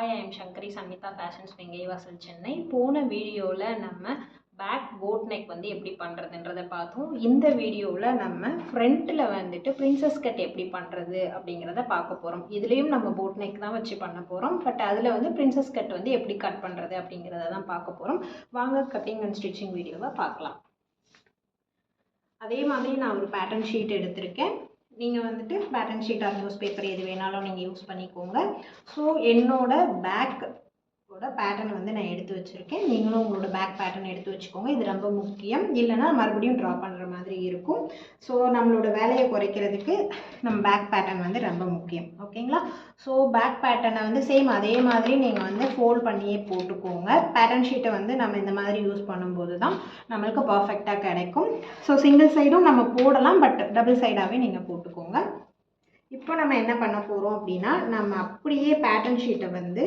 Hi I'm Sankari Sanmitha fashions Vengaivasal Chennai. போன வீடியோவில் நம்ம பேக் போட் நெக் வந்து எப்படி பண்ணுறதுன்றதை பார்த்தோம். இந்த வீடியோவில் நம்ம ஃப்ரண்ட்டில் வந்துட்டு பிரின்சஸ் கட் எப்படி பண்ணுறது அப்படிங்கிறத பார்க்க போகிறோம் இதுலேயும் நம்ம போட் நெக் தான் வச்சு பண்ண போகிறோம் பட் அதில் வந்து பிரின்சஸ் கட் வந்து எப்படி கட் பண்ணுறது அப்படிங்கிறத தான் பார்க்க போகிறோம் வாங்க கட்டிங் அண்ட் ஸ்டிச்சிங் வீடியோவை பார்க்கலாம். அதே மாதிரி நான் ஒரு பேட்டர்ன் ஷீட் எடுத்திருக்கேன். நீங்கள் வந்துட்டு pattern sheet or news paper வேணாலும் நீங்கள் யூஸ் பண்ணிக்கோங்க. ஸோ என்னோட பேக் பேட்டர்ன் வந்து நான் எடுத்து வச்சுருக்கேன். நீங்களும் உங்களோட பேக் பேட்டர்ன் எடுத்து வச்சுக்கோங்க. இது ரொம்ப முக்கியம். இல்லைன்னா மறுபடியும் ட்ரா பண்ணுற மாதிரி இருக்கும். ஸோ நம்மளோட வேலையை குறைக்கிறதுக்கு நம்ம பேக் பேட்டர்ன் வந்து ரொம்ப முக்கியம். ஓகேங்களா ஸோ பேக் பேட்டர்னை வந்து சேம் அதே மாதிரி நீங்கள் வந்து ஃபோல்ட் பண்ணியே போட்டுக்கோங்க. பேட்டர்ன் ஷீட்டை வந்து நம்ம இந்த மாதிரி யூஸ் பண்ணும்போது தான் நம்மளுக்கு பர்ஃபெக்டாக கிடைக்கும். ஸோ சிங்கிள் சைடும் நம்ம போடலாம் பட் டபுள் சைடாகவே நீங்கள் போட்டுக்கோங்க. இப்போ நம்ம என்ன பண்ண போகிறோம் அப்படின்னா நம்ம அப்படியே பேட்டர்ன் ஷீட்டை வந்து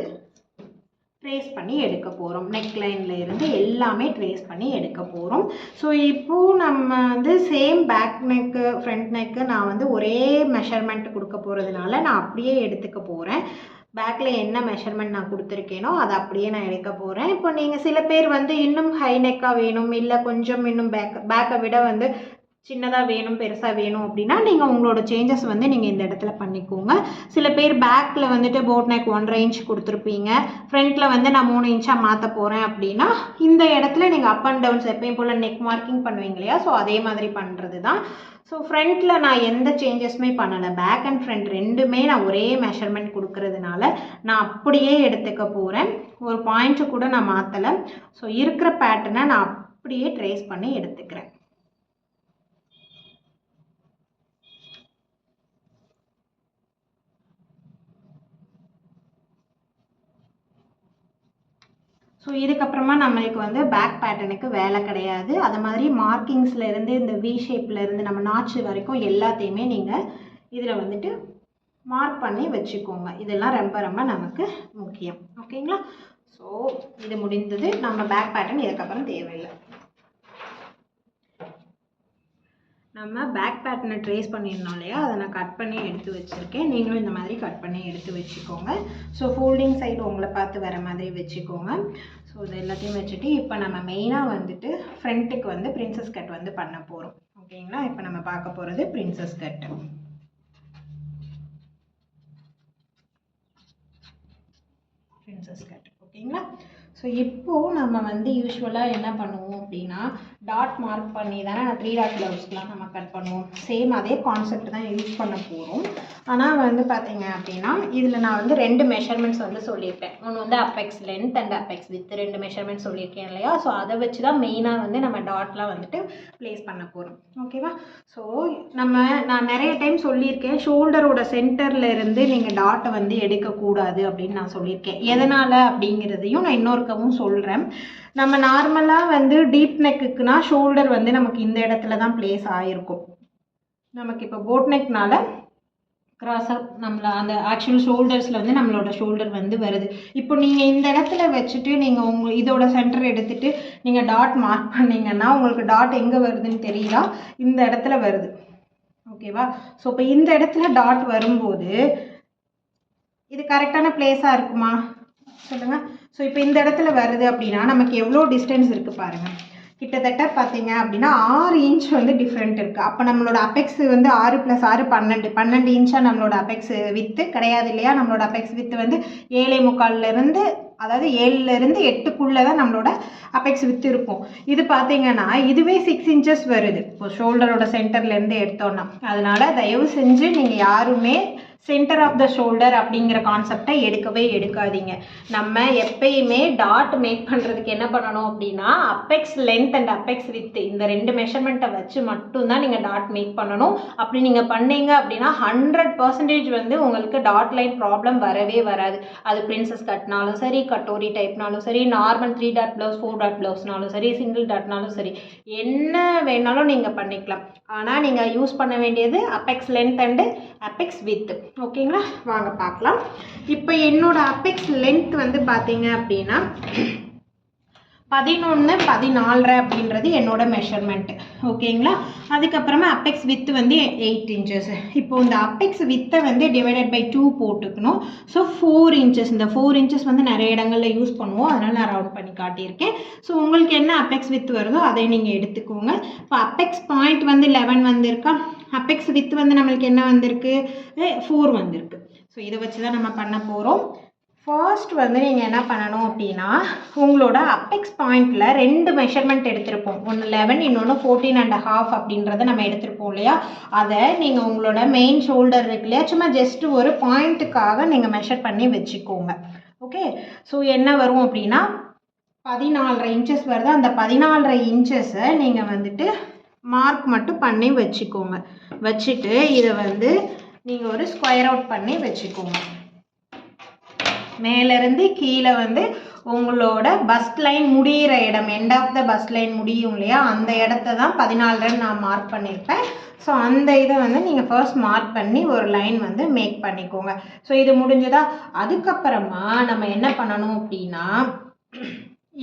ட்ரேஸ் பண்ணி எடுக்க போகிறோம் நெக்லைனில் இருந்து எல்லாமே ட்ரேஸ் பண்ணி எடுக்க போகிறோம் ஸோ இப்போது நம்ம வந்து same back neck front neck நான் வந்து ஒரே மெஷர்மெண்ட் கொடுக்க போகிறதுனால நான் அப்படியே எடுத்துக்க போகிறேன் பேக்கில் என்ன மெஷர்மெண்ட் நான் கொடுத்துருக்கேனோ அதை அப்படியே நான் எடுக்க போகிறேன் இப்போ நீங்கள் சில பேர் வந்து இன்னும் ஹை நெக்காக வேணும் இல்லை கொஞ்சம் இன்னும் பேக் பேக்கை விட வந்து சின்னதாக வேணும் பெருசாக வேணும் அப்படின்னா நீங்கள் உங்களோட சேஞ்சஸ் வந்து நீங்கள் இந்த இடத்துல பண்ணிக்கோங்க. சில பேர் பேக்கில் வந்துட்டு போட் நெக் ஒன்றரை இன்ச் கொடுத்துருப்பீங்க. ஃப்ரண்ட்டில் வந்து நான் மூணு இன்ச்சாக மாற்ற போகிறேன் அப்படின்னா இந்த இடத்துல நீங்கள் அப் அண்ட் டவுன்ஸ் எப்பயும் போல் நெக் மார்க்கிங் பண்ணுவீங்க இல்லையா? ஸோ அதே மாதிரி பண்ணுறது தான் ஸோ ஃப்ரண்ட்டில் நான் எந்த சேஞ்சஸுமே பண்ணலை. பேக் அண்ட் ஃப்ரண்ட் ரெண்டுமே நான் ஒரே மெஷர்மெண்ட் கொடுக்கறதுனால நான் அப்படியே எடுத்துக்க போகிறேன் ஒரு பாயிண்ட்டு கூட நான் மாற்றலை ஸோ இருக்கிற பேட்டர்னை நான் அப்படியே ட்ரேஸ் பண்ணி எடுத்துக்கிறேன். ஸோ இதுக்கப்புறமா நம்மளுக்கு வந்து பேக் பேட்டர்னுக்கு வேலை கிடையாது. அது மாதிரி மார்க்கிங்ஸில் இருந்து இந்த வி ஷேப்லேருந்து நம்ம நாச்சு வரைக்கும் எல்லாத்தையுமே நீங்கள் இதில் வந்துட்டு மார்க் பண்ணி வச்சுக்கோங்க. இதெல்லாம் ரொம்ப ரொம்ப நமக்கு முக்கியம். ஓகேங்களா ஸோ இது முடிந்தது. நம்ம பேக் பேட்டர்ன் இதுக்கப்புறம் தேவையில்லை. நம்ம பேக் பேட்டனை ட்ரேஸ் பண்ணியிருந்தோம் இல்லையா? அதை நான் கட் பண்ணி எடுத்து வச்சுருக்கேன். நீங்களும் இந்த மாதிரி கட் பண்ணி எடுத்து வச்சுக்கோங்க. ஸோ ஃபோல்டிங் சைடு உங்களை பார்த்து வர மாதிரி வச்சுக்கோங்க. ஸோ இது எல்லாத்தையும் வச்சுட்டு இப்போ நம்ம மெயினாக வந்துட்டு ஃப்ரண்ட்டுக்கு வந்து பிரின்சஸ் கட் வந்து பண்ண போகிறோம் ஓகேங்களா இப்போ நம்ம பார்க்க போகிறது பிரின்சஸ் கட்டு பிரின்சஸ் கட் ஓகேங்களா ஸோ இப்போது நம்ம வந்து யூஸ்வலாக என்ன பண்ணுவோம் அப்படின்னா டாட் மார்க் பண்ணி தானே நான் த்ரீ டாட் ப்ளவுஸ்க்கெலாம் நம்ம கட் பண்ணுவோம். சேம் அதே கான்செப்ட் தான் யூஸ் பண்ண போகிறோம் ஆனால் வந்து பார்த்தீங்க அப்படின்னா இதில் நான் வந்து ரெண்டு மெஷர்மெண்ட்ஸ் வந்து சொல்லியிருப்பேன் ஒன்று வந்து apex length and apex width ரெண்டு மெஷர்மெண்ட் சொல்லியிருக்கேன் இல்லையா? ஸோ அதை வச்சு தான் மெயினாக வந்து நம்ம டாட்லாம் வந்துட்டு ப்ளேஸ் பண்ண போகிறோம் ஓகேவா ஸோ நம்ம நான் நிறைய டைம் சொல்லியிருக்கேன். ஷோல்டரோட சென்டரில் இருந்து நீங்கள் டாட்டை வந்து எடுக்கக்கூடாது அப்படின்னு நான் சொல்லியிருக்கேன். எதனால் அப்படிங்கிறதையும் நான் இன்னொருக்கவும் சொல்கிறேன் நம்ம நார்மலாக வந்து டீப் நெக்குக்குனா ஷோல்டர் வந்து நமக்கு இந்த இடத்துல தான் ப்ளேஸ் ஆகிருக்கும் நமக்கு இப்போ போட் நெக்னால் க்ராஸாக நம்மள அந்த ஆக்சுவல் ஷோல்டர்ஸில் வந்து நம்மளோட ஷோல்டர் வந்து வருது. இப்போ நீங்கள் இந்த இடத்துல வச்சுட்டு நீங்கள் உங்கள் இதோட சென்டர் எடுத்துகிட்டு நீங்கள் டாட் மார்க் பண்ணிங்கன்னா உங்களுக்கு டாட் எங்கே வருதுன்னு தெரியல. இந்த இடத்துல வருது. ஓகேவா ஸோ இப்போ இந்த இடத்துல டாட் வரும்போது இது கரெக்டான பிளேஸாக இருக்குமா? சொல்லுங்கள் ஸோ இப்போ இந்த இடத்துல வருது அப்படின்னா நமக்கு எவ்வளோ டிஸ்டன்ஸ் இருக்குது பாருங்கள் கிட்டத்தட்ட பார்த்தீங்க அப்படின்னா ஆறு இன்ச் வந்து டிஃப்ரெண்ட் இருக்குது அப்போ நம்மளோட அபெக்ஸ் வந்து ஆறு ப்ளஸ் ஆறு பன்னெண்டு. பன்னெண்டு இன்ச்சாக நம்மளோட அபெக்ஸ் வித்து கிடையாது இல்லையா? நம்மளோட அபெக்ஸ் வித்து வந்து ஏழை முக்கால்லேருந்து அதாவது ஏழுலேருந்து எட்டுக்குள்ளே தான் நம்மளோட அபெக்ஸ் வித்து இருக்கும். இது பார்த்தீங்கன்னா இதுவே சிக்ஸ் இன்ச்சஸ் வருது. இப்போ ஷோல்டரோட சென்டர்லேருந்து எடுத்தோன்னா அதனால் தயவு செஞ்சு நீங்கள் யாருமே சென்டர் ஆஃப் த ஷோல்டர் அப்படிங்கிற கான்செப்டை எடுக்கவே எடுக்காதீங்க. நம்ம எப்பயுமே டாட் மேக் பண்ணுறதுக்கு என்ன பண்ணணும் அப்படின்னா apex length and apex width இந்த ரெண்டு மெஷர்மெண்ட்டை வச்சு மட்டும்தான் நீங்கள் டாட் மேக் பண்ணணும். அப்படி நீங்கள் பண்ணீங்க அப்படின்னா ஹண்ட்ரட் பர்சன்டேஜ் வந்து உங்களுக்கு டாட் லைன் ப்ராப்ளம் வரவே வராது. அது பிரின்சஸ் கட்னாலும் சரி கட்டோரி டைப்னாலும் சரி normal three dot blouse four dot ப்ளவுஸ்னாலும் சரி சிங்கிள் டாட்னாலும் சரி என்ன வேணாலும் நீங்கள் பண்ணிக்கலாம். ஆனால் நீங்கள் யூஸ் பண்ண வேண்டியது apex length and apex width ஓகேங்களா? வாங்க பார்க்கலாம். இப்போ என்னோட அப்பெக்ஸ் லென்த் வந்து பார்த்தீங்க அப்படின்னா பதினொன்று பதினாலரை அப்படின்றது என்னோட மெஷர்மெண்ட் ஓகேங்களா? அதுக்கப்புறமா அப்பெக்ஸ் வித்து வந்து எயிட் இன்ச்சஸ் இப்போ இந்த அப்பெக்ஸ் வித்தை வந்து டிவைடட் பை டூ போட்டுக்கணும். ஸோ ஃபோர் இன்ச்சஸ் இந்த ஃபோர் இன்ச்சஸ் வந்து நிறைய இடங்களில் யூஸ் பண்ணுவோம். அதனால் நான் ரவுண்ட் பண்ணி காட்டியிருக்கேன். ஸோ உங்களுக்கு என்ன அப்பெக்ஸ் வித் வருதோ அதை நீங்கள் எடுத்துக்கோங்க. இப்போ அப்பெக்ஸ் பாயிண்ட் வந்து லெவன் வந்திருக்கா? அப்பெக்ஸ் வித் வந்து நம்மளுக்கு என்ன வந்திருக்கு? ஃபோர் வந்திருக்கு. ஸோ இதை வச்சு தான் நம்ம பண்ண போகிறோம் ஃபர்ஸ்ட் வந்து நீங்கள் என்ன பண்ணணும் அப்படின்னா உங்களோட அப்பெக்ஸ் பாயிண்டில் ரெண்டு மெஷர்மெண்ட் எடுத்திருப்போம். ஒன்று லெவன் இன்னொன்று ஃபோர்டீன் அண்ட் ஹாஃப் அப்படின்றத நம்ம எடுத்திருப்போம் இல்லையா? அதை நீங்கள் உங்களோட மெயின் ஷோல்டர் இருக்கு இல்லையா? சும்மா ஜஸ்ட் ஒரு பாயிண்ட்டுக்காக நீங்கள் மெஷர் பண்ணி வச்சுக்கோங்க. ஓகே ஸோ என்ன வரும் அப்படின்னா பதினாலரை இன்ச்சஸ் வருது. அந்த பதினாலரை இன்ச்சஸை நீங்கள் வந்துட்டு மார்க் மட்டும் பண்ணி வச்சுக்கோங்க. வச்சுட்டு இதை வந்து நீங்கள் ஒரு ஸ்கொயர் அவுட் பண்ணி வச்சுக்கோங்க. மேலேருந்து கீழே வந்து உங்களோட பஸ் லைன் முடியிற இடம் end of the bus line முடியும் இல்லையா? அந்த இடத்த தான் பதினாலுன்னு நான் மார்க் பண்ணியிருப்பேன். ஸோ அந்த இதை வந்து நீங்கள் ஃபர்ஸ்ட் மார்க் பண்ணி ஒரு லைன் வந்து மேக் பண்ணிக்கோங்க. ஸோ இது முடிஞ்சதா? அதுக்கப்புறமா நம்ம என்ன பண்ணணும் அப்படின்னா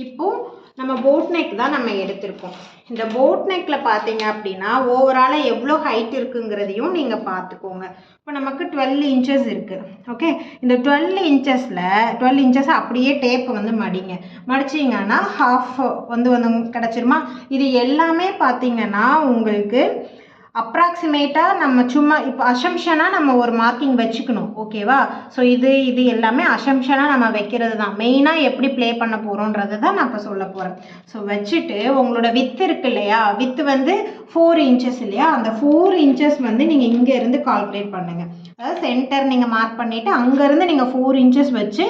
இப்போது நம்ம போட் நெக் தான் நம்ம எடுத்திருக்கோம். இந்த போட் நெக்கில் பார்த்தீங்க அப்படின்னா ஓவராலாக எவ்வளோ ஹைட் இருக்குங்கிறதையும் நீங்கள் பார்த்துக்கோங்க. இப்போ நமக்கு டுவெல் இன்ச்சஸ் இருக்குது ஓகே இந்த டுவெல் இன்ச்சஸில் டுவெல் இன்ச்சஸ் அப்படியே டேப் வந்து மடிங்க. மடிச்சிங்கன்னா ஹாஃப் வந்து வந்து கிடச்சிருமா? இது எல்லாமே பார்த்தீங்கன்னா உங்களுக்கு அப்ராக்சிமேட்டாக நம்ம சும்மா இப்போ அசம்ஷனாக நம்ம ஒரு மார்க்கிங் வச்சுக்கணும் ஓகேவா ஸோ இது இது எல்லாமே அசம்ஷனாக நம்ம வைக்கிறது தான். மெயினாக எப்படி ப்ளே பண்ண போகிறோன்றது தான் நான் இப்போ சொல்ல போகிறேன் ஸோ வச்சுட்டு உங்களோட வித்து இருக்கு இல்லையா? வித்து வந்து ஃபோர் இன்ச்சஸ் இல்லையா? அந்த ஃபோர் இன்ச்சஸ் வந்து நீங்கள் இங்கேருந்து கால்குலேட் பண்ணுங்கள் அதாவது சென்டர் நீங்கள் மார்க் பண்ணிவிட்டு அங்கேருந்து நீங்கள் ஃபோர் இன்ச்சஸ் வச்சு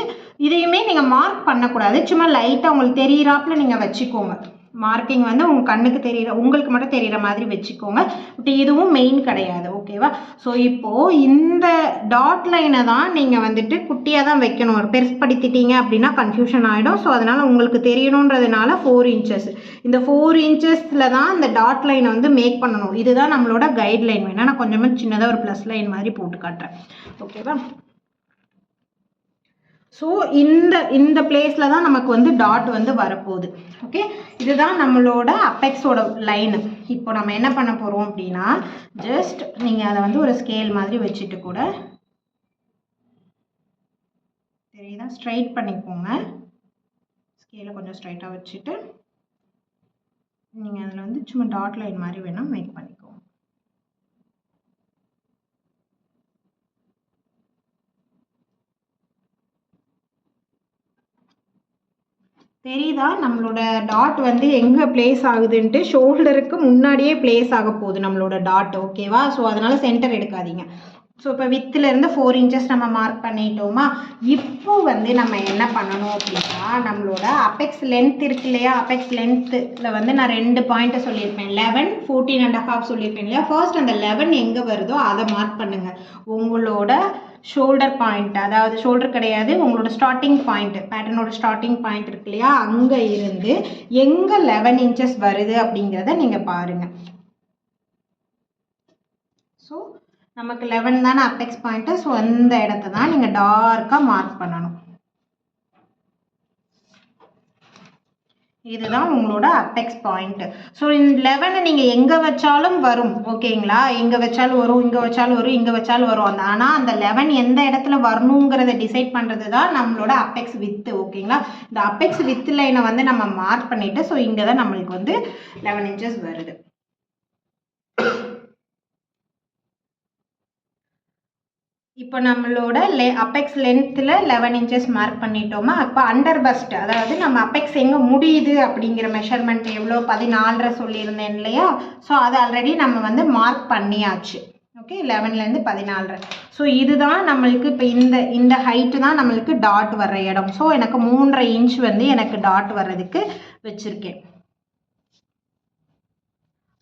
இதையுமே நீங்கள் மார்க் பண்ணக்கூடாது. சும்மா லைட்டாக உங்களுக்கு தெரியிறாப்புல நீங்கள் வச்சுக்கோங்க. மார்க்கிங் வந்து உங்கள் கண்ணுக்கு தெரிகிற உங்களுக்கு மட்டும் தெரிகிற மாதிரி வச்சுக்கோங்க. பட் இதுவும் மெயின் கிடையாது ஓகேவா ஸோ இப்போது இந்த டாட் லைனை தான் நீங்கள் வந்துட்டு குட்டியாக தான் வைக்கணும். ஒரு பெருசுப்படுத்திட்டீங்க அப்படின்னா கன்ஃபியூஷன் ஆகிடும் ஸோ அதனால் உங்களுக்கு தெரியணுன்றதுனால ஃபோர் இன்ச்சஸ் இந்த ஃபோர் இன்ச்சஸில் தான் இந்த டாட் லைனை வந்து மேக் பண்ணணும். இதுதான் நம்மளோட கைட்லைன் வேணால் நான் கொஞ்சமாக சின்னதாக ஒரு ப்ளஸ் லைன் மாதிரி போட்டு காட்டுறேன். ஓகேவா ஸோ இந்த இந்த பிளேஸில் தான் நமக்கு வந்து டாட் வந்து வரப்போகுது. ஓகே இதுதான் நம்மளோட அப்பெக்ஸோட லைனு இப்போ நம்ம என்ன பண்ண போகிறோம் அப்படின்னா ஜஸ்ட் நீங்கள் அதை வந்து ஒரு ஸ்கேல் மாதிரி வச்சுட்டு கூட தெரியுதா? ஸ்ட்ரைட் பண்ணிக்கோங்க. ஸ்கேலை கொஞ்சம் ஸ்ட்ரைட்டாக வச்சுட்டு நீங்கள் அதில் வந்து சும்மா டாட் லைன் மாதிரி வேணால் மேக் பண்ணிக்கோங்க. தெரியுதா? நம்மளோட டாட் வந்து எங்கே பிளேஸ் ஆகுதுன்ட்டு ஷோல்டருக்கு முன்னாடியே பிளேஸ் ஆக போகுது நம்மளோட டாட் ஓகேவா ஸோ அதனால் சென்டர் எடுக்காதீங்க. ஸோ இப்போ வித்துலேருந்து ஃபோர் இன்ச்சஸ் நம்ம மார்க் பண்ணிட்டோமா? இப்போ வந்து நம்ம என்ன பண்ணணும் அப்படின்னா நம்மளோட அப்பெக்ஸ் லென்த் இருக்கு இல்லையா? அப்பெக்ஸ் லென்த்தில் வந்து நான் ரெண்டு பாயிண்ட்டை சொல்லியிருப்பேன். லெவன் ஃபோர்டீன் அண்ட் ஹாஃப் சொல்லியிருப்பேன் இல்லையா? ஃபர்ஸ்ட் அந்த லெவன் எங்கே வருதோ அதை மார்க் பண்ணுங்கள் உங்களோட ஷோல்டர் பாயிண்ட் அதாவது ஷோல்டர் கிடையாது உங்களோட ஸ்டார்டிங் பாயிண்ட் பேட்டர்னோட ஸ்டார்டிங் பாயிண்ட் இருக்கு இல்லையா? அங்கே இருந்து எங்கே லெவன் இன்ச்சஸ் வருது அப்படிங்கிறத நீங்கள் பாருங்கள் ஸோ நமக்கு லெவன் தானே அப்பெக்ஸ் பாயிண்ட்டு ஸோ அந்த இடத்த தான் நீங்கள் டார்க்காக மார்க் பண்ணணும். இதுதான் உங்களோட அப்பெக்ஸ் பாயிண்ட் ஸோ இந்த லெவனை நீங்கள் எங்கே வச்சாலும் வரும் ஓகேங்களா எங்கே வச்சாலும் வரும் இங்கே வச்சாலும் வரும் இங்கே வச்சாலும் வரும். அந்த ஆனால் அந்த லெவன் எந்த இடத்துல வரணுங்கிறத டிசைட் பண்ணுறது தான் நம்மளோட அப்பெக்ஸ் வித்து ஓகேங்களா இந்த அப்பெக்ஸ் வித்து லைனை வந்து நம்ம மார்க் பண்ணிவிட்டு ஸோ இங்கே தான் நம்மளுக்கு வந்து லெவன் இன்ச்சஸ் வருது. இப்போ நம்மளோட லெ அப்பெக்ஸ் லென்த்தில் லெவன் இன்ச்சஸ் மார்க் பண்ணிட்டோமா? அப்போ அண்டர் பஸ்ட் அதாவது நம்ம அப்பெக்ஸ் எங்கே முடியுது அப்படிங்கிற மெஷர்மெண்ட் எவ்வளோ? பதினாலரை சொல்லியிருந்தேன் இல்லையா? ஸோ அது ஆல்ரெடி நம்ம வந்து மார்க் பண்ணியாச்சு. ஓகே லெவன்லேருந்து பதினாலரை. ஸோ இதுதான் நம்மளுக்கு இப்போ இந்த இந்த ஹைட்டு தான் நம்மளுக்கு டாட் வர்ற இடம். ஸோ எனக்கு மூன்றரை இன்ச் வந்து எனக்கு டாட் வர்றதுக்கு வச்சுருக்கேன்.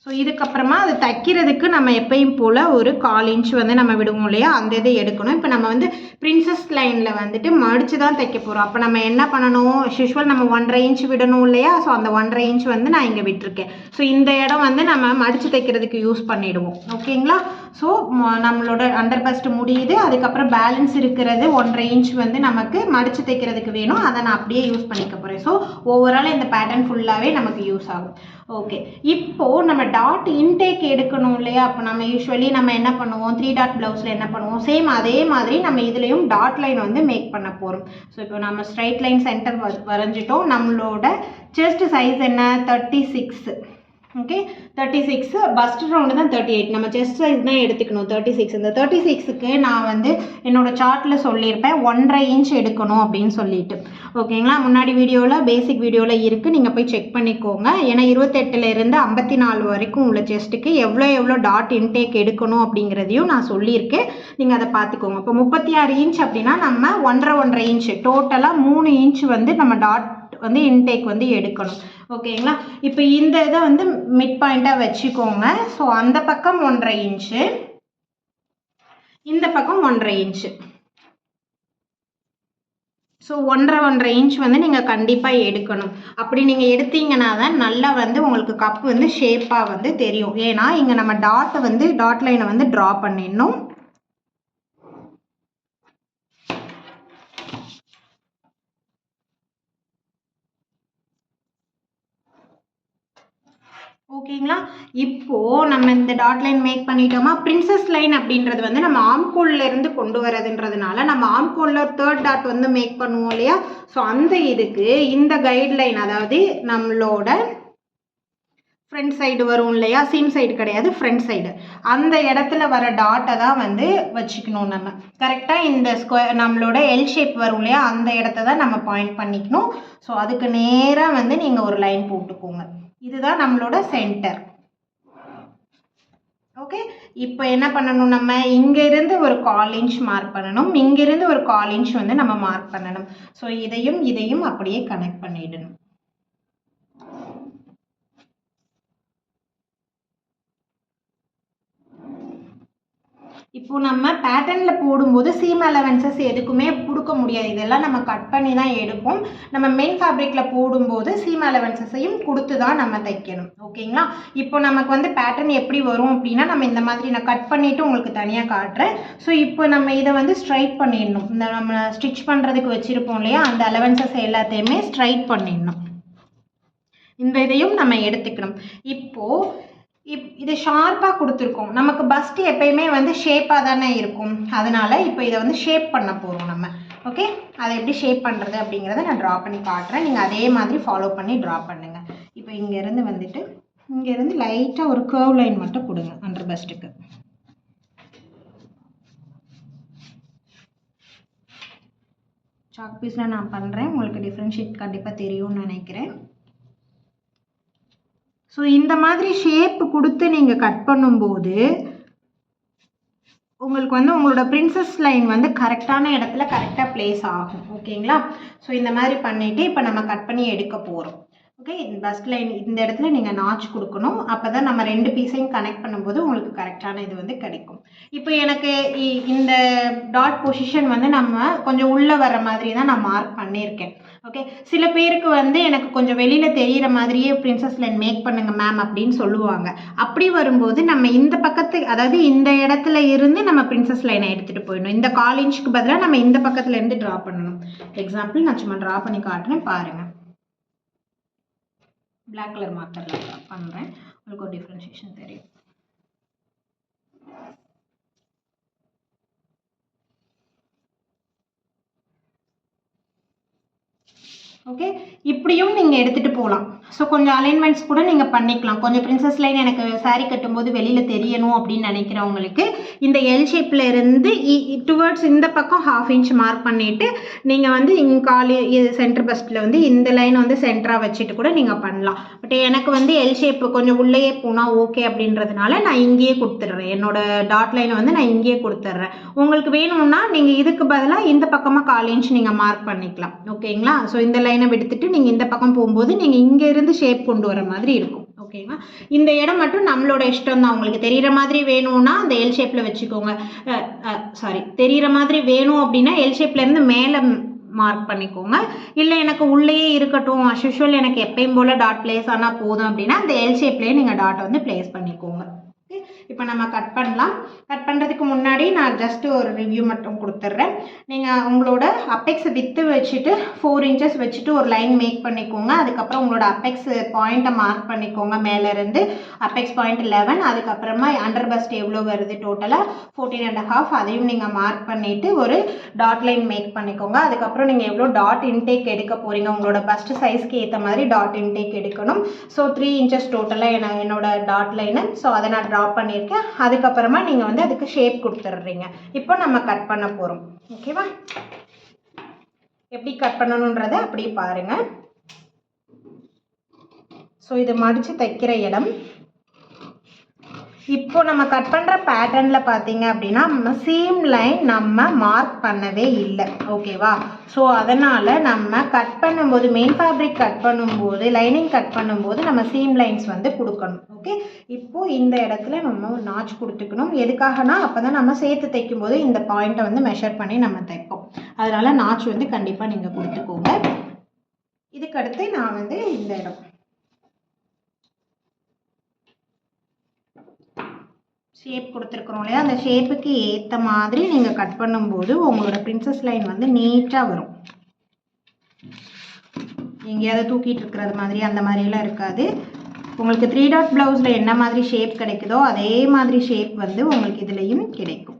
ஸோ இதுக்கப்புறமா அது தைக்கிறதுக்கு நம்ம எப்பயும் போல் ஒரு கால் இன்ச் வந்து நம்ம விடுவோம் இல்லையா? அந்த இதை எடுக்கணும். இப்போ நம்ம வந்து பிரின்சஸ் லைனில் வந்துட்டு மடித்து தான் தைக்க போகிறோம் அப்போ நம்ம என்ன பண்ணணும்? ஷிஷுவல் நம்ம ஒன்றரை இன்ச் விடணும் இல்லையா? ஸோ அந்த ஒன்றரை இன்ச் வந்து நான் இங்கே விட்டுருக்கேன். ஸோ இந்த இடம் வந்து நம்ம மடித்து தைக்கிறதுக்கு யூஸ் பண்ணிவிடுவோம் ஓகேங்களா ஸோ நம்மளோட அண்டர் பஸ்ட் முடியுது. அதுக்கப்புறம் பேலன்ஸ் இருக்கிறது ஒன்றரை இன்ச் வந்து நமக்கு மடித்து தைக்கிறதுக்கு வேணும். அதை நான் அப்படியே யூஸ் பண்ணிக்க போகிறேன் ஸோ ஓவரால் இந்த பேட்டர்ன் ஃபுல்லாகவே நமக்கு யூஸ் ஆகும். ஓகே இப்போது நம்ம டாட் இன்டேக் எடுக்கணும் இல்லையா? அப்போ நம்ம யூஸ்வலி நம்ம என்ன பண்ணுவோம்? த்ரீ டாட் ப்ளவுஸில் என்ன பண்ணுவோம்? சேம் அதே மாதிரி நம்ம இதுலேயும் டாட் லைன் வந்து மேக் பண்ண போகிறோம் ஸோ இப்போ நம்ம ஸ்ட்ரைட் லைன் சென்டர் வரைஞ்சிட்டோம். நம்மளோட செஸ்ட் சைஸ் என்ன? Thirty six okay thirty six bust round தான் தேர்ட்டி எயிட் நம்ம செஸ்ட் சைஸ் தான் எடுத்துக்கணும் தேர்ட்டி சிக்ஸ் இந்த தேர்ட்டி சிக்ஸுக்கு நான் வந்து என்னோட சார்ட்டில் சொல்லியிருப்பேன் ஒன்றரை இன்ச் எடுக்கணும் அப்படின்னு சொல்லிட்டு. ஓகேங்களா முன்னாடி வீடியோவில் பேசிக் வீடியோவில் இருக்குது நீங்கள் போய் செக் பண்ணிக்கோங்க. ஏன்னா இருபத்தெட்டுலேருந்து ஐம்பத்தி நாலு வரைக்கும் உள்ள செஸ்ட்டுக்கு எவ்வளோ எவ்வளோ டாட் இன்டேக் எடுக்கணும் அப்படிங்கிறதையும் நான் சொல்லியிருக்கேன். நீங்கள் அதை பார்த்துக்கோங்க. இப்போ முப்பத்தி ஆறு இன்ச் அப்படின்னா நம்ம ஒன்றரை ஒன்றரை இன்ச் டோட்டலாக மூணு இன்ச் வந்து நம்ம டாட் வந்து இன்டேக் வந்து எடுக்கணும். ஓகேங்களா? இப்போ இந்த இதை வந்து மிட் பாயிண்ட்டாக வச்சுக்கோங்க. ஸோ அந்த பக்கம் ஒன்றரை இன்ச்சு இந்த பக்கம் ஒன்றரை இன்ச்சு ஸோ ஒன்றரை ஒன்றரை இன்ச் வந்து நீங்கள் கண்டிப்பாக எடுக்கணும். அப்படி நீங்கள் எடுத்தீங்கன்னா தான் நல்லா வந்து உங்களுக்கு கப் வந்து ஷேப்பாக வந்து தெரியும். ஏன்னா இங்கே நம்ம டாட்டை வந்து டாட் லைனை வந்து ட்ரா பண்ணிடணும். ஓகேங்களா? இப்போது நம்ம இந்த டாட் லைன் மேக் பண்ணிட்டோமா? பிரின்சஸ் லைன் அப்படின்றது வந்து நம்ம ஆம்கோல்ல இருந்து கொண்டு வரதுன்றதுனால நம்ம ஆம்கோல்ல தேர்ட் டாட் வந்து மேக் பண்ணுவோம் இல்லையா? ஸோ அந்த இதுக்கு இந்த கைட்லைன் அதாவது நம்மளோட ஃப்ரண்ட் சைடு வரும் இல்லையா? சீம் சைடு கிடையாது ஃப்ரண்ட் சைடு அந்த இடத்துல வர டாட்டை தான் வந்து வச்சுக்கணும் நம்ம. கரெக்டாக இந்த ஸ்கொயர் நம்மளோட எல் ஷேப் வரும் இல்லையா? அந்த இடத்த தான் நம்ம பாயிண்ட் பண்ணிக்கணும். ஸோ அதுக்கு நேராக வந்து நீங்கள் ஒரு லைன் போட்டுக்கோங்க. இதுதான் நம்மளோட சென்டர் ஓகே இப்போ என்ன பண்ணணும் நம்ம? இங்கேருந்து ஒரு கால் இன்ச் மார்க் பண்ணணும். இங்கேருந்து ஒரு கால் இன்ச் வந்து நம்ம மார்க் பண்ணணும். ஸோ இதையும் இதையும் அப்படியே கனெக்ட் பண்ணிடணும். இப்போ நம்ம பேட்டர்னில் போடும்போது சீம் அலவன்சஸ் எதுக்குமே கொடுக்க முடியாது. இதெல்லாம் நம்ம கட் பண்ணி தான் எடுப்போம். நம்ம மெயின் ஃபேப்ரிக்கில் போடும்போது சீம் அலவன்சஸையும் கொடுத்து தான் நம்ம தைக்கணும். ஓகேங்களா? இப்போ நமக்கு வந்து பேட்டர்ன் எப்படி வரும் அப்படின்னா நம்ம இந்த மாதிரி நான் கட் பண்ணிவிட்டு உங்களுக்கு தனியாக காட்டுறேன். ஸோ இப்போ நம்ம இதை வந்து ஸ்ட்ரைட் பண்ணிடணும். இந்த நம்ம ஸ்டிச் பண்ணுறதுக்கு வச்சுருப்போம் இல்லையா? அந்த அலவன்சஸ் எல்லாத்தையுமே ஸ்ட்ரைட் பண்ணிடணும். இந்த இதையும் நம்ம எடுத்துக்கணும். இப்போது இப் இது ஷார்ப்பாக கொடுத்துருக்கோம். நமக்கு பஸ்ட் எப்பயுமே வந்து ஷேப்பாக தானே இருக்கும். அதனால் இப்போ இதை வந்து ஷேப் பண்ண போகிறோம் நம்ம. ஓகே அதை எப்படி ஷேப் பண்ணுறது அப்படிங்கிறத நான் ட்ரா பண்ணி காட்டுறேன். நீங்கள் அதே மாதிரி ஃபாலோ பண்ணி ட்ரா பண்ணுங்கள் இப்போ இங்கேருந்து வந்துட்டு இங்கேருந்து லைட்டாக ஒரு கர்வ் லைன் மட்டும் கொடுங்க அண்டர் பஸ்ட்டுக்கு சாக் பீஸில் நான் பண்ணுறேன் உங்களுக்கு டிஃப்ரென்ஷியேட் கண்டிப்பாக தெரியும்னு நினைக்கிறேன். ஸோ இந்த மாதிரி ஷேப் கொடுத்து நீங்கள் கட் பண்ணும்போது உங்களுக்கு வந்து உங்களோட பிரின்சஸ் லைன் வந்து கரெக்டான இடத்துல கரெக்டாக ப்ளேஸ் ஆகும். ஓகேங்களா ஸோ இந்த மாதிரி பண்ணிவிட்டு இப்போ நம்ம கட் பண்ணி எடுக்க போகிறோம் ஓகே இந்த பஸ்ட் லைன் இந்த இடத்துல நீங்கள் நாச் கொடுக்கணும். அப்போ தான் நம்ம ரெண்டு பீஸையும் கனெக்ட் பண்ணும்போது உங்களுக்கு கரெக்டான இது வந்து கிடைக்கும். இப்போ எனக்கு இ- இந்த டாட் பொசிஷன் வந்து நம்ம கொஞ்சம் உள்ளே வர மாதிரி தான் நான் மார்க் பண்ணியிருக்கேன். ஓகே சில பேருக்கு வந்து எனக்கு கொஞ்சம் வெளியில் தெரியிற மாதிரியே பிரின்சஸ் லைன் மேக் பண்ணுங்கள் மேம் அப்படின்னு சொல்லுவாங்க. அப்படி வரும்போது நம்ம இந்த பக்கத்து அதாவது இந்த இடத்துல இருந்து நம்ம பிரின்சஸ் லைனை எடுத்துகிட்டு போயிடணும். இந்த கால் இன்ச்சுக்கு பதிலாக நம்ம இந்த பக்கத்துலேருந்து ட்ரா பண்ணணும். எக்ஸாம்பிள் நான் சும்மா ட்ரா பண்ணி காட்டுறேன் பாருங்கள் பிளாக் கலர் மார்க்கரில் பண்ணுறேன் உங்களுக்கு ஒரு டிஃப்ரென்ஷியேஷன் தெரியும். ஓகே இப்படியும் நீங்கள் எடுத்துகிட்டு போகலாம் ஸோ கொஞ்சம் அலைன்மெண்ட்ஸ் கூட நீங்கள் பண்ணிக்கலாம். கொஞ்சம் பிரின்சஸ் லைன் எனக்கு saree கட்டும்போது வெளியில் தெரியணும் அப்படின்னு நினைக்கிறவங்களுக்கு இந்த எல் ஷேப்பில் இருந்து டுவர்ட்ஸ் இந்த பக்கம் ஹாஃப் இன்ச் மார்க் பண்ணிவிட்டு நீங்கள் வந்து இங்கே காலி இது சென்டர் பஸ்ட்டில் வந்து இந்த லைன் வந்து சென்டராக வச்சுட்டு கூட நீங்கள் பண்ணலாம். பட் எனக்கு வந்து எல் ஷேப் கொஞ்சம் உள்ளேயே போனால் ஓகே அப்படின்றதுனால நான் இங்கேயே கொடுத்துட்றேன். என்னோட டாட் லைனை வந்து நான் இங்கேயே கொடுத்துட்றேன். உங்களுக்கு வேணும்னா நீங்கள் இதுக்கு பதிலாக இந்த பக்கமாக கால் இன்ச் நீங்கள் மார்க் பண்ணிக்கலாம். ஓகேங்களா ஸோ இந்த லைன் விடுத்துட்டு நீங்கள் இந்த பக்கம் போகும்போது நீங்கள் இங்கே இருந்து ஷேப் கொண்டு வர மாதிரி இருக்கும். ஓகேவா இந்த இடம் மட்டும் நம்மளோட இஷ்டம் தான். உங்களுக்கு தெரிகிற மாதிரி வேணும்னா அந்த எல் ஷேப்பில் வச்சுக்கோங்க. சாரி தெரிகிற மாதிரி வேணும் அப்படின்னா எல் ஷேப்லேருந்து மேலே மார்க் பண்ணிக்கோங்க. இல்லை எனக்கு உள்ளேயே இருக்கட்டும். அஸ்யூஷுவல் எனக்கு எப்பயும் போல் டாட் பிளேஸ் ஆனால் போதும் அப்படின்னா அந்த எல் ஷேப்லேயே நீங்கள் டாட்டை வந்து பிளேஸ் பண்ணிக்கோங்க. இப்போ நம்ம கட் பண்ணலாம். கட் பண்ணுறதுக்கு முன்னாடி நான் ஜஸ்ட் ஒரு ரிவ்யூ மட்டும் கொடுத்துட்றேன் நீங்கள் உங்களோட அப்பெக்ஸ் வித்து வச்சுட்டு ஃபோர் இன்ச்சஸ் வச்சுட்டு ஒரு லைன் மேக் பண்ணிக்கோங்க. அதுக்கப்புறம் உங்களோட அப்பெக்ஸ் பாயிண்ட்டை மார்க் பண்ணிக்கோங்க. மேலேருந்து அப்பெக்ஸ் பாயிண்ட் லெவன் அதுக்கப்புறமா அண்டர் பஸ்ட் எவ்வளோ வருது டோட்டலாக ஃபோர்டீன் அண்ட் ஹாஃப் அதையும் நீங்கள் மார்க் பண்ணிவிட்டு ஒரு டாட் லைன் மேக் பண்ணிக்கோங்க. அதுக்கப்புறம் நீங்கள் எவ்வளோ டாட் இன்டேக் எடுக்க போகிறீங்க உங்களோட பஸ்ட் சைஸ்க்கு ஏற்ற மாதிரி டாட் இன்டேக் எடுக்கணும். ஸோ த்ரீ இன்ச்சஸ் டோட்டலாக என்ன என்னோட டாட் லைனு ஸோ அதை நான் ட்ரா பண்ணியிருக்கேன் அதுக்கப்புறமா நீங்கள் வந்து அதுக்கு ஷேப் கொடுத்துட்றீங்க. இப்போ நம்ம கட் பண்ண போகிறோம் ஓகேவா எப்படி கட் பண்ணணுன்றதை அப்படியே பாருங்கள் ஸோ இது மடித்து தைக்கிற இடம். இப்போ நம்ம கட் பண்ணுற பேட்டர்னில் பார்த்தீங்க அப்படின்னா நம்ம சீம் லைன் நம்ம மார்க் பண்ணவே இல்லை. ஓகேவா ஸோ அதனால் நம்ம கட் பண்ணும்போது மெயின் ஃபேப்ரிக் கட் பண்ணும்போது லைனிங் கட் பண்ணும்போது நம்ம சீம் லைன்ஸ் வந்து கொடுக்கணும். ஓகே இப்போது இந்த இடத்துல நம்ம ஒரு நாச் கொடுத்துக்கணும். எதுக்காகனா அப்போ தான் நம்ம சேர்த்து தைக்கும்போது இந்த பாயிண்ட்டை வந்து மெஷர் பண்ணி நம்ம தைப்போம். அதனால் நாச் வந்து கண்டிப்பாக நீங்கள் கொடுத்துக்கோங்க. இதுக்கடுத்து நான் வந்து இந்த இடம். ஷேப் கொடுத்துருக்குறோம் இல்லையா? அந்த ஷேப்புக்கு ஏற்ற மாதிரி நீங்கள் கட் பண்ணும்போது உங்களோட பிரின்சஸ் லைன் வந்து நீட்டாக வரும். எங்கேயாவது தூக்கிட்டு இருக்கிறது மாதிரி அந்த மாதிரிலாம் இருக்காது. உங்களுக்கு த்ரீ டாட் ப்ளவுஸில் என்ன மாதிரி ஷேப் கிடைக்குதோ அதே மாதிரி ஷேப் வந்து உங்களுக்கு இதுலேயும் கிடைக்கும்.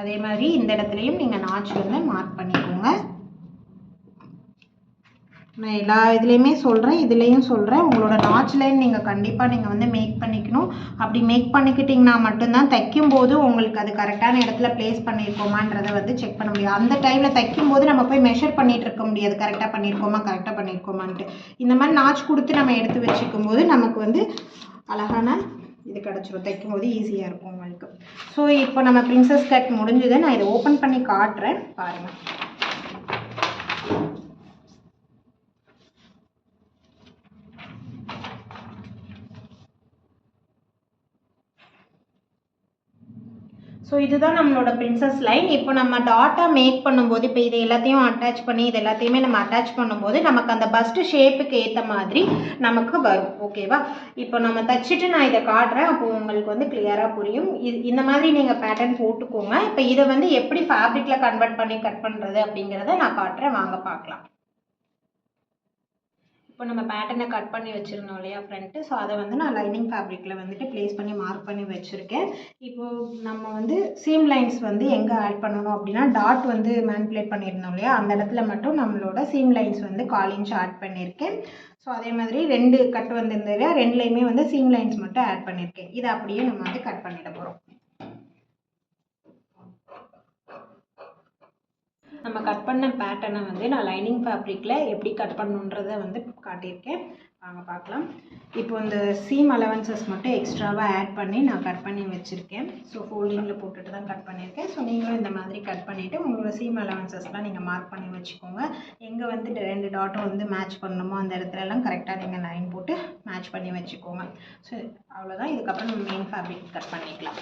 அதே மாதிரி இந்த இடத்துலையும் நீங்கள் நாச்சு வந்து மார்க் பண்ணிக்கோங்க. நான் எல்லா இதுலேயுமே சொல்கிறேன் இதுலேயும் சொல்கிறேன் உங்களோட நாச் லைன் நீங்கள் கண்டிப்பாக நீங்கள் வந்து மேக் பண்ணிக்கணும். அப்படி மேக் பண்ணிக்கிட்டிங்கன்னா மட்டும்தான் தைக்கும்போது உங்களுக்கு அது கரெக்டான இடத்துல ப்ளேஸ் பண்ணியிருக்கோமான்றதை வந்து செக் பண்ண முடியும். அந்த டைமில் தைக்கும்போது நம்ம போய் மெஷர் பண்ணிகிட்டு இருக்க முடியாது. கரெக்டாக பண்ணியிருக்கோமா கரெக்டாக பண்ணியிருக்கோமான்ட்டு. இந்த மாதிரி நாச் கொடுத்து நம்ம எடுத்து வச்சுக்கும் போது நமக்கு வந்து அழகான இது கிடச்சிரும். தைக்கும் போது ஈஸியாக இருக்கும் உங்களுக்கு ஸோ இப்போ நம்ம பிரின்சஸ் கட் முடிஞ்சது. நான் இதை ஓப்பன் பண்ணி காட்டுறேன். பாருங்கள் ஸோ இதுதான் நம்மளோட பிரின்சஸ் லைன் இப்போ நம்ம டாட்டா மேக் பண்ணும்போது இப்போ இது எல்லாத்தையும் அட்டாச் பண்ணி இது எல்லாத்தையுமே நம்ம அட்டாச் பண்ணும்போது நமக்கு அந்த பஸ்ட்டு ஷேப்புக்கு ஏற்ற மாதிரி நமக்கு வரும். ஓகேவா இப்போ நம்ம தச்சுட்டு நான் இதை காட்டுறேன். அப்போ உங்களுக்கு வந்து கிளியராக புரியும். இது இந்த மாதிரி நீங்கள் பேட்டர்ன் போட்டுக்கோங்க. இப்போ இதை வந்து எப்படி ஃபேப்ரிக்கில் கன்வெர்ட் பண்ணி கட் பண்ணுறது அப்படிங்கிறத நான் காட்டுறேன். வாங்க பார்க்கலாம். இப்போ நம்ம பேட்டர்னை கட் பண்ணி வச்சுருந்தோம் இல்லையா ஃப்ரண்ட்டு ஸோ அதை வந்து நான் லைனிங் ஃபேப்ரிக்கில் வந்துட்டு ப்ளேஸ் பண்ணி மார்க் பண்ணி வச்சுருக்கேன். இப்போது நம்ம வந்து சீம் லைன்ஸ் வந்து எங்கே ஆட் பண்ணணும் அப்படின்னா டாட் வந்து மேனிப்புலேட் பண்ணியிருந்தோம் இல்லையா அந்த இடத்துல மட்டும் நம்மளோட சீம் லைன்ஸ் வந்து கால் இன்ச் ஆட் பண்ணியிருக்கேன். ஸோ அதே மாதிரி ரெண்டு கட் வந்திருந்தது இல்லையா ரெண்டுலேயுமே வந்து சீம் லைன்ஸ் மட்டும் ஆட் பண்ணியிருக்கேன். இதை அப்படியே நம்ம வந்து கட் பண்ணிட போகிறோம் நம்ம கட் பண்ண பேட்டர்னை வந்து நான் லைனிங் ஃபேப்ரிக்கில் எப்படி கட் பண்ணணுன்றதை வந்து காட்டியிருக்கேன். வாங்க பார்க்கலாம். இப்போ இந்த சீம் அலவன்சஸ் மட்டும் எக்ஸ்ட்ராவாக ஆட் பண்ணி நான் கட் பண்ணி வச்சுருக்கேன். ஸோ ஃபோல்டிங்கில் போட்டுட்டு தான் கட் பண்ணியிருக்கேன். ஸோ நீங்களும் இந்த மாதிரி கட் பண்ணிவிட்டு உங்களோட சீம் அலவன்சஸ்லாம் நீங்கள் மார்க் பண்ணி வச்சுக்கோங்க. எங்கே வந்து ரெண்டு டாட்டும் வந்து மேட்ச் பண்ணணுமோ அந்த இடத்துலலாம் கரெக்டாக நீங்கள் லைன் போட்டு மேட்ச் பண்ணி வச்சுக்கோங்க. ஸோ அவ்வளோதான் இதுக்கப்புறம் நம்ம மெயின் ஃபேப்ரிக் கட் பண்ணிக்கலாம்.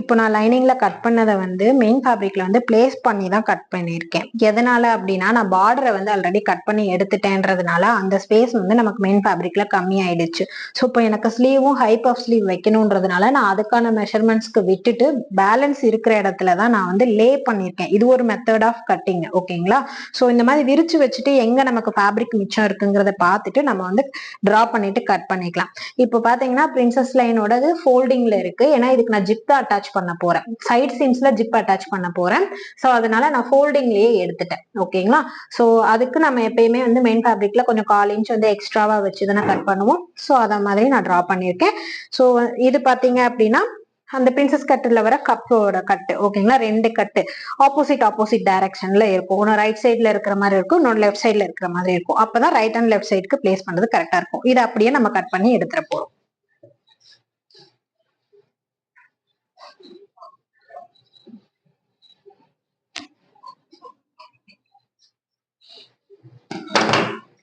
இப்போ நான் லைனிங்கில் கட் பண்ணதை வந்து மெயின் ஃபேப்ரிக்கில் வந்து ப்ளேஸ் பண்ணி தான் கட் பண்ணியிருக்கேன். எதனால் அப்படின்னா நான் பார்டரை வந்து ஆல்ரெடி கட் பண்ணி எடுத்துட்டேன்றதுனால அந்த ஸ்பேஸ் வந்து நமக்கு மெயின் ஃபேப்ரிக்கில் கம்மியாயிடுச்சு. ஸோ இப்போ எனக்கு ஸ்லீவும் ஹைப் ஆஃப் ஸ்லீவ் வைக்கணுன்றதுனால நான் அதுக்கான மெஷர்மெண்ட்ஸ்க்கு விட்டுட்டு பேலன்ஸ் இருக்கிற இடத்துல தான் நான் வந்து லே பண்ணியிருக்கேன். இது ஒரு மெத்தட் ஆஃப் கட்டிங் ஓகேங்களா ஸோ இந்த மாதிரி விரிச்சு வச்சுட்டு எங்கே நமக்கு ஃபேப்ரிக் மிச்சம் இருக்குங்கிறத பார்த்துட்டு நம்ம வந்து ட்ரா பண்ணிட்டு கட் பண்ணிக்கலாம். இப்போ பார்த்தீங்கன்னா பிரின்சஸ் லைனோடது ஃபோல்டிங்கில் இருக்கு. ஏன்னா இதுக்கு நான் ஜிப்தா அட்டாச் அட்டாச் பண்ண போறேன். சைட் சீம்ஸ்ல ஜிப் அட்டாச் பண்ண போறேன். ஸோ அதனால நான் ஃபோல்டிங்லயே எடுத்துட்டேன். ஓகேங்களா ஸோ அதுக்கு நம்ம எப்பயுமே வந்து மெயின் ஃபேப்ரிக்ல கொஞ்சம் கால் இன்ச் வந்து எக்ஸ்ட்ராவா வச்சு தானே கட் பண்ணுவோம். ஸோ அதை மாதிரி நான் ட்ரா பண்ணியிருக்கேன். ஸோ இது பாத்தீங்க அப்படின்னா அந்த பிரின்சஸ் கட்டுல வர கப்போட கட்டு ஓகேங்களா ரெண்டு கட்டு ஆப்போசிட் ஆப்போசிட் டைரக்ஷன்ல இருக்கும். ஒன்று ரைட் சைட்ல இருக்கிற மாதிரி இருக்கும். இன்னொன்று லெஃப்ட் சைட்ல இருக்கிற மாதிரி இருக்கும். அப்பதான் ரைட் அண்ட் லெஃப்ட் சைடுக்கு பிளேஸ் பண்றது கரெக்டா இருக்கும். இதை அப்படியே நம்ம கட் பண்ணி எடுத்துட போறோம்.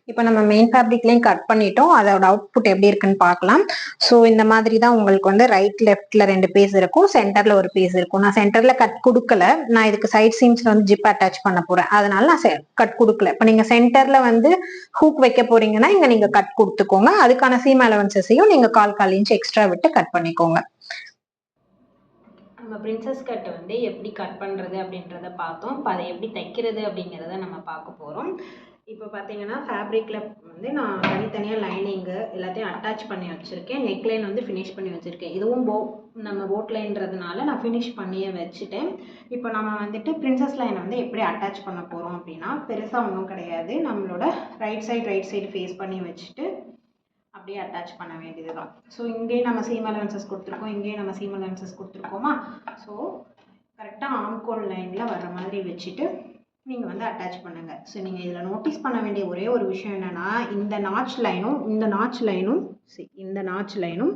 இப்போ நம்ம மெயின் ஃபேப்ரிக்லேயும் கட் பண்ணிட்டோம். அதோட அவுட்புட் எப்படி இருக்குன்னு பார்க்கலாம். ஸோ இந்த மாதிரி தான் உங்களுக்கு வந்து ரைட் லெஃப்ட்ல ரெண்டு பேஸ் இருக்கும். சென்டர்ல ஒரு பீஸ் இருக்கும். நான் சென்டர்ல கட் கொடுக்கல. நான் இதுக்கு சைட் சீம்ஸ்ல வந்து ஜிப் அட்டாச் பண்ண போறேன். அதனால நான் கட் கொடுக்கல. இப்போ நீங்க சென்டர்ல வந்து ஹூக் வைக்க போறீங்கன்னா இங்க நீங்க கட் கொடுத்துக்கோங்க. அதுக்கான சீம் அலவன்சஸையும் நீங்க கால் கால் இன்ச் எக்ஸ்ட்ரா விட்டு கட் பண்ணிக்கோங்க. நம்ம பிரின்சஸ் கட் வந்து எப்படி கட் பண்ணுறது அப்படின்றத பார்த்தோம். இப்போ அதை எப்படி தைக்கிறது அப்படிங்கிறத நம்ம பார்க்க போகிறோம் இப்போ பார்த்தீங்கன்னா ஃபேப்ரிக்கில் வந்து நான் தனித்தனியாக லைனிங்கு எல்லாத்தையும் அட்டாச் பண்ணி வச்சுருக்கேன். நெக்லைன் வந்து ஃபினிஷ் பண்ணி வச்சுருக்கேன். இதுவும் போ நம்ம போட் லைன்றதுனால நான் ஃபினிஷ் பண்ணியே வச்சுட்டேன். இப்போ நம்ம வந்துட்டு பிரின்சஸ் லைனை வந்து எப்படி அட்டாச் பண்ண போகிறோம் அப்படின்னா பெருசாக ஒன்றும் கிடையாது. நம்மளோட right side right side face பண்ணி வச்சுட்டு அப்படியே அட்டாச் பண்ண வேண்டியது தான் ஸோ இங்கேயும் நம்ம சீம் அலவன்சஸ் கொடுத்துருக்கோம். இங்கேயும் நம்ம சீம் அலவன்சஸ் கொடுத்துருக்கோமா? ஸோ கரெக்டாக ஆம்கோல் லைனில் வர மாதிரி வச்சுட்டு நீங்கள் வந்து அட்டாச் பண்ணுங்கள் ஸோ நீங்கள் இதில் நோட்டீஸ் பண்ண வேண்டிய ஒரே ஒரு விஷயம் என்னென்னா இந்த நாச் லைனும் இந்த நாச் லைனும் சி இந்த நாச் லைனும்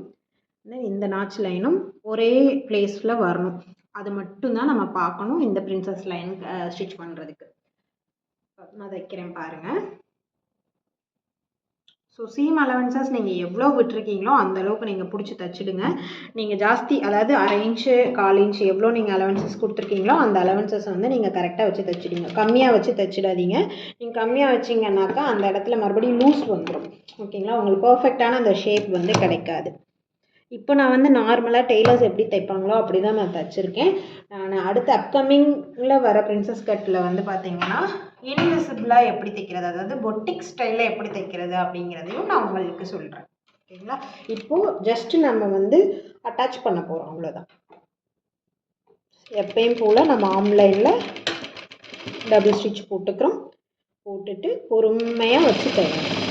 இந்த நாச் லைனும் ஒரே பிளேஸில் வரணும். அது மட்டும்தான் நம்ம பார்க்கணும் இந்த பிரின்சஸ் லைன் ஸ்டிச் பண்ணுறதுக்கு நான் தைக்கிறேன் பாருங்கள் ஸோ சீம் அலவன்சஸ் நீங்கள் எவ்வளோ விட்டுருக்கீங்களோ அந்த அளவுக்கு நீங்கள் பிடிச்சி தச்சிடுங்க. நீங்கள் ஜாஸ்தி அதாவது அரை இன்ச்சு கால் இன்ச்சு எவ்வளோ நீங்கள் அலவன்சஸ் கொடுத்துருக்கீங்களோ அந்த அலவன்சஸ் வந்து நீங்கள் கரெக்டாக வச்சு தச்சிடுங்க. கம்மியாக வச்சு தைச்சிடாதீங்க. நீங்கள் கம்மியாக வச்சிங்கன்னாக்கா அந்த இடத்துல மறுபடியும் லூஸ் வந்துடும் ஓகேங்களா உங்களுக்கு பர்ஃபெக்டான அந்த ஷேப் வந்து கிடைக்காது. இப்போ நான் வந்து நார்மலாக டெய்லர்ஸ் எப்படி தைப்பாங்களோ அப்படி தான் நான் தைச்சிருக்கேன். நான் அடுத்த அப்கமிங்கில் வர பிரின்சஸ் கட்டில் வந்து பார்த்தீங்கன்னா இன்விசிபிளாக எப்படி தைக்கிறது? அதாவது பொட்டிக் ஸ்டைலில் எப்படி தைக்கிறது அப்படிங்கிறதையும் நான் உங்களுக்கு சொல்கிறேன் ஓகேங்களா? இப்போது ஜஸ்ட்டு நம்ம வந்து அட்டாச் பண்ண போகிறோம் அவ்வளோதான் எப்பயும் போல் நம்ம ஆன்லைனில் டபுள் ஸ்டிச் போட்டுக்கிறோம். போட்டுட்டு பொறுமையாக வச்சு தைக்கணும்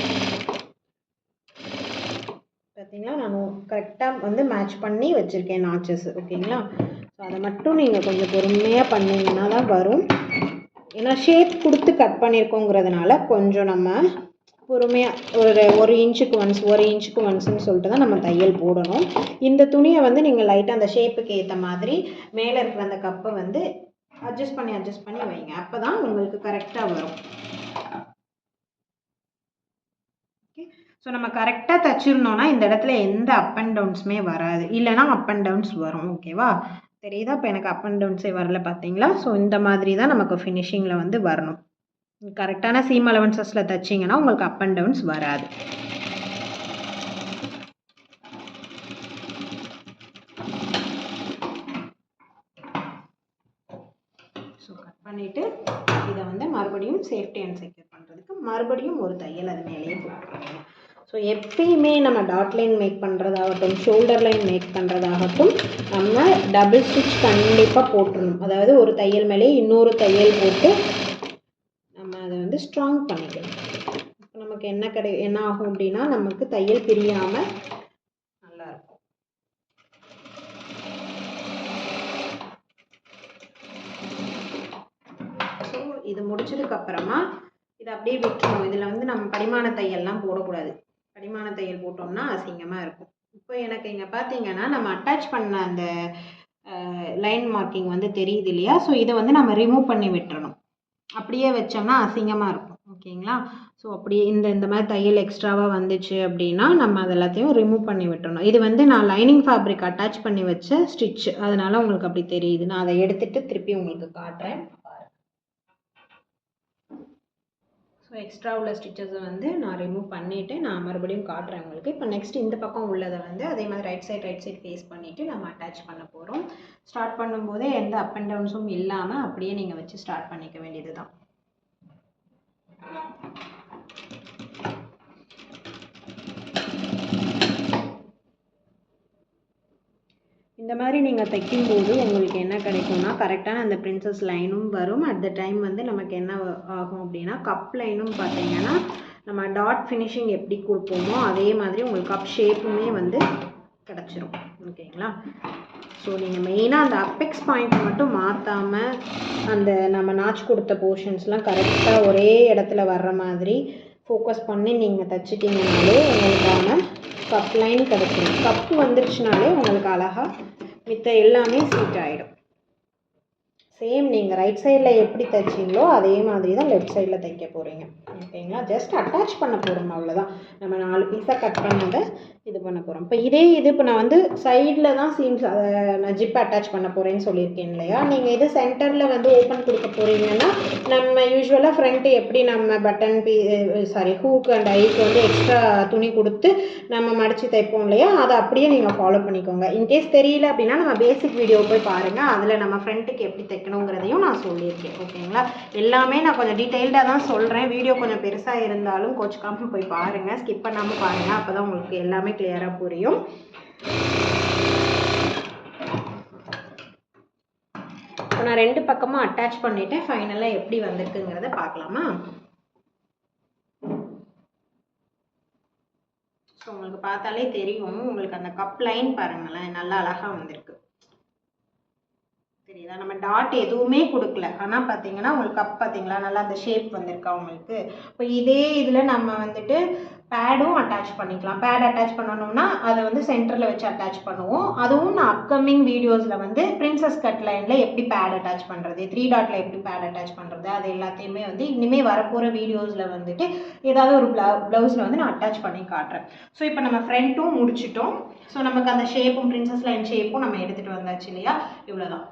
பார்த்தீங்களா நான் கரெக்டாக வந்து மேட்ச் பண்ணி வச்சுருக்கேன் நாச்சஸ் ஓகேங்களா? ஸோ அதை மட்டும் நீங்கள் கொஞ்சம் பொறுமையாக பண்ணிங்கன்னா தான் வரும். ஏன்னா ஷேப் கொடுத்து கட் பண்ணியிருக்கோங்கிறதுனால கொஞ்சம் நம்ம பொறுமையாக ஒரு ஒரு இன்ச்சுக்கு ஒன்ஸ் ஒரு இன்ச்சுக்கு ஒன்ஸ்னு சொல்லிட்டு தான் நம்ம தையல் போடணும். இந்த துணியை வந்து நீங்கள் லைட்டாக அந்த ஷேப்புக்கு ஏற்ற மாதிரி மேலே இருக்கிற அந்த கப்பை வந்து அட்ஜஸ்ட் பண்ணி அட்ஜஸ்ட் பண்ணி வைங்க. அப்போ தான் உங்களுக்கு கரெக்டாக வரும். ஸோ நம்ம கரெக்டாக தைச்சிருந்தோம்னா இந்த இடத்துல எந்த அப் அண்ட் டவுன்ஸுமே வராது. இல்லைனா அப் அண்ட் டவுன்ஸ் வரும். ஓகேவா தெரியுதா? இப்போ எனக்கு அப் அண்ட் டவுன்ஸே வரல பார்த்தீங்களா ஸோ இந்த மாதிரி தான் நமக்கு ஃபினிஷிங்கில் வந்து வரணும். கரெக்டான சீம் அலவன்சஸில் தைச்சிங்கன்னா உங்களுக்கு அப் அண்ட் டவுன்ஸ் வராது. ஸோ கட் பண்ணிவிட்டு இதை வந்து மறுபடியும் சேஃப்டி அண்ட் செக்யூர் பண்ணுறதுக்கு மறுபடியும் ஒரு தையல் அது மேலேயே போட்டுருக்கணும் ஸோ எப்பயுமே நம்ம டாட் லைன் மேக் பண்ணுறதாகட்டும் ஷோல்டர் லைன் மேக் பண்ணுறதாகட்டும் நம்ம டபுள் ஸ்டிச் கண்டிப்பாக போட்டுடணும் அதாவது ஒரு தையல் மேலே இன்னொரு தையல் போட்டு நம்ம அதை வந்து ஸ்ட்ராங் பண்ணிக்கணும். இப்போ நமக்கு என்ன கிடை என்ன ஆகும் அப்படின்னா நமக்கு தையல் பிரியாமல் நல்லாயிருக்கும். ஸோ இது முடிச்சதுக்கப்புறமா இதை அப்படியே விட்டுருவோம் இதில் வந்து நம்ம பரிமாண தையல்லாம் போடக்கூடாது. படிமான தையல் போட்டோம்னா அசிங்கமாக இருக்கும். இப்போ எனக்கு இங்கே பார்த்தீங்கன்னா நம்ம அட்டாச் பண்ண அந்த லைன் மார்க்கிங் வந்து தெரியுது இல்லையா? ஸோ இதை வந்து நம்ம ரிமூவ் பண்ணி விட்டுறணும். அப்படியே வச்சோம்னா அசிங்கமாக இருக்கும். ஓகேங்களா? ஸோ அப்படியே இந்த இந்த மாதிரி தையல் எக்ஸ்ட்ராவாக வந்துச்சு அப்படின்னா நம்ம அது எல்லாத்தையும் ரிமூவ் பண்ணி விட்டுறணும். இது வந்து நான் லைனிங் ஃபேப்ரிக் அட்டாச் பண்ணி வச்ச ஸ்டிச் அதனால் உங்களுக்கு அப்படி தெரியுது. நான் அதை எடுத்துகிட்டு திருப்பி உங்களுக்கு காட்டுறேன். ஸோ எக்ஸ்ட்ரா உள்ள ஸ்டிச்சஸை வந்து நான் ரிமூவ் பண்ணிவிட்டு நான் மறுபடியும் காட்டுறேன் உங்களுக்கு. இப்போ நெக்ஸ்ட் இந்த பக்கம் உள்ளதை வந்து அதே மாதிரி right side right side face பண்ணிவிட்டு நம்ம அட்டாச் பண்ண போகிறோம் ஸ்டார்ட் பண்ணும்போதே எந்த அப் அண்ட் டவுன்ஸும் இல்லாமல் அப்படியே நீங்கள் வச்சு ஸ்டார்ட் பண்ணிக்க வேண்டியது தான் இந்த மாதிரி நீங்கள் தைக்கும்போது உங்களுக்கு என்ன கிடைக்கும்னா கரெக்டான அந்த பிரின்சஸ் லைனும் வரும். அட் த டைம் வந்து நமக்கு என்ன ஆகும் அப்படின்னா கப் லைனும் பார்த்தீங்கன்னா நம்ம டாட் ஃபினிஷிங் எப்படி கொடுப்போமோ அதே மாதிரி உங்களுக்கு கப் ஷேப்புமே வந்து கிடச்சிரும். ஓகேங்களா ஸோ நீங்கள் மெயினாக அந்த அப்பெக்ஸ் பாயிண்ட் மட்டும் மாற்றாமல் அந்த நம்ம நாச் கொடுத்த போர்ஷன்ஸ்லாம் கரெக்டாக ஒரே இடத்துல வர்ற மாதிரி ஃபோக்கஸ் பண்ணி நீங்கள் தைச்சிட்டிங்கனாலே உங்களுக்கான கப் லைன் கிடச்சிடும் கப்பு வந்துருச்சுனாலே உங்களுக்கு அழகாக மித்த எல்லாமே சீட் ஆகிடும் சேம் நீங்கள் ரைட் சைடில் எப்படி தைச்சிங்களோ அதே மாதிரி தான் லெஃப்ட் சைடில் தைக்க போகிறீங்க ஓகேங்களா ஜஸ்ட் அட்டாச் பண்ண போகிறோம் அவ்வளோதான் நம்ம நாலு பீஸாக கட் பண்ணதை இது பண்ண போகிறோம் இப்போ இதே இது இப்போ நான் வந்து சைடில் தான் சீம்ஸ் அதை நான் ஜிப் அட்டாச் பண்ண போகிறேன்னு சொல்லியிருக்கேன் இல்லையா? நீங்கள் இது சென்டரில் வந்து ஓப்பன் கொடுக்க போகிறீங்கன்னா நம்ம யூஸ்வலாக ஃப்ரண்ட்டு எப்படி நம்ம பட்டன் பீ சாரி ஹூக் அண்ட் ஐக்கு வந்து எக்ஸ்ட்ரா துணி கொடுத்து நம்ம மடித்து தைப்போம் இல்லையா? அதை அப்படியே நீங்கள் ஃபாலோ பண்ணிக்கோங்க. இன்கேஸ் தெரியல அப்படின்னா நம்ம பேசிக் வீடியோ போய் பாருங்கள் அதில் நம்ம ஃப்ரண்ட்டுக்கு எப்படி தைக்கணுங்கிறதையும் நான் சொல்லியிருக்கேன். ஓகேங்களா? எல்லாமே நான் கொஞ்சம் டீட்டெயில்டாக தான் சொல்கிறேன் வீடியோ கொஞ்சம் பெருசாக இருந்தாலும் கோச்சுக்காமல் போய் பாருங்கள் ஸ்கிப் பண்ணாமல் பாருங்கள் அப்போ தான் உங்களுக்கு எல்லாமே கிளியராக புரியும். இப்போ நான் ரெண்டு பக்கமும் அட்டாச் பண்ணிட்டேன். ஃபைனலாக எப்படி வந்திருக்குங்கிறத பார்க்கலாமா? ஸோ உங்களுக்கு பார்த்தாலே தெரியும். உங்களுக்கு அந்த கப் லைன் பாருங்களேன் நல்லா அழகாக வந்திருக்கு. தெரியுதா? நம்ம டாட் எதுவுமே கொடுக்கல. ஆனால் பார்த்தீங்கன்னா உங்களுக்கு கப் பார்த்தீங்களா நல்லா அந்த ஷேப் வந்திருக்கா உங்களுக்கு. இப்போ இதே இதில் நம்ம வந்துட்டு பேடும் அட்டாச் பண்ணிக்கலாம். பேட் அட்டாச் பண்ணணும்னா அதை வந்து சென்டரில் வச்சு அட்டாச் பண்ணுவோம். அதுவும் நான் அப்கமிங் வீடியோஸில் வந்து பிரின்சஸ் கட் லைனில் எப்படி பேட் அட்டாச் பண்ணுறது த்ரீ டாட்டில் எப்படி பேட் அட்டாச் பண்ணுறது அது எல்லாத்தையுமே வந்து இனிமேல் வரப்போகிற வீடியோஸில் வந்துட்டு ஏதாவது ஒரு ப்ளவு ப்ளவுஸில் வந்து நான் அட்டாச் பண்ணி காட்டுறேன். ஸோ இப்போ நம்ம ஃப்ரண்ட்டும் முடிச்சிட்டோம். ஸோ நமக்கு அந்த ஷேப்பும் பிரின்சஸ் லைன் ஷேப்பும் நம்ம எடுத்துகிட்டு வந்தாச்சு இல்லையா? இவ்வளோதான்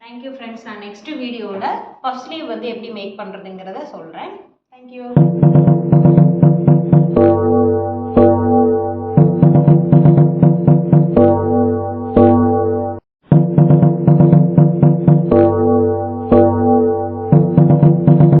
தேங்க்யூ ஃப்ரெண்ட்ஸ் நான் நெக்ஸ்ட் வீடியோவில் பஃப் ஸ்லீவ் வந்து எப்படி மேக் பண்ணுறதுங்கிறத சொல்கிறேன் தேங்க்யூ